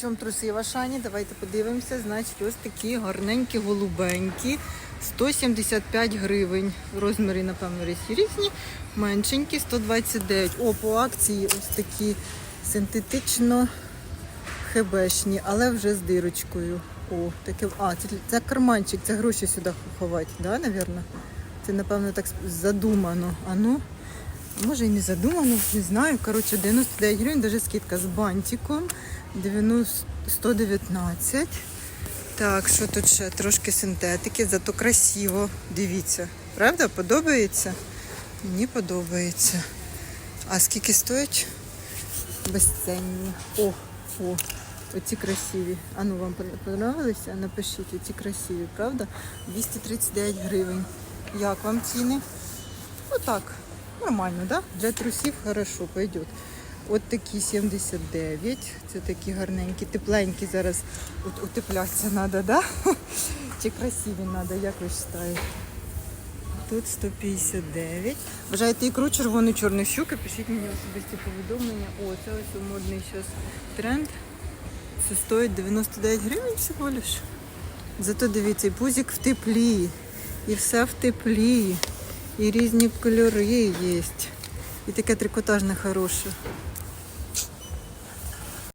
Чому труси в Ашані? Давайте подивимося. Значить, ось такі гарненькі, голубенькі. 175 гривень. Розміри, напевно, різні. Меншенькі 129. О, по акції ось такі синтетично хебешні, але вже з дирочкою. О, таке. А, це, це карманчик, це гроші сюди ховати, да, напевно? Це, напевно, так задумано. А ну, може і не задумано, не знаю. Коротше, 99 гривень, даже скидка з бантиком. 90, 119. Так, що тут ще? Трошки синтетики, зато красиво. Дивіться. Правда? Подобається? Мені подобається. А скільки стоять? Безцінні. О, о, оці красиві. А ну вам подобалися? Напишіть, оці красиві, правда? 239 гривень. Як вам ціни? Отак. Нормально, да? Для трусів хорошо пойдет. От такі 79. Це такі гарненькі, тепленькі зараз от, утеплятися треба, да? Чи красиві треба, як ви вважаєте? Тут 159. Бажаєте ікру червону чорну щуки, пишіть мені особисті повідомлення. О, це ось модний зараз тренд. Це стоїть 99 гривень всього лиш. Зато дивіться, пузик в теплі, і все в теплі, і різні кольори є. І таке трикотажне хороше.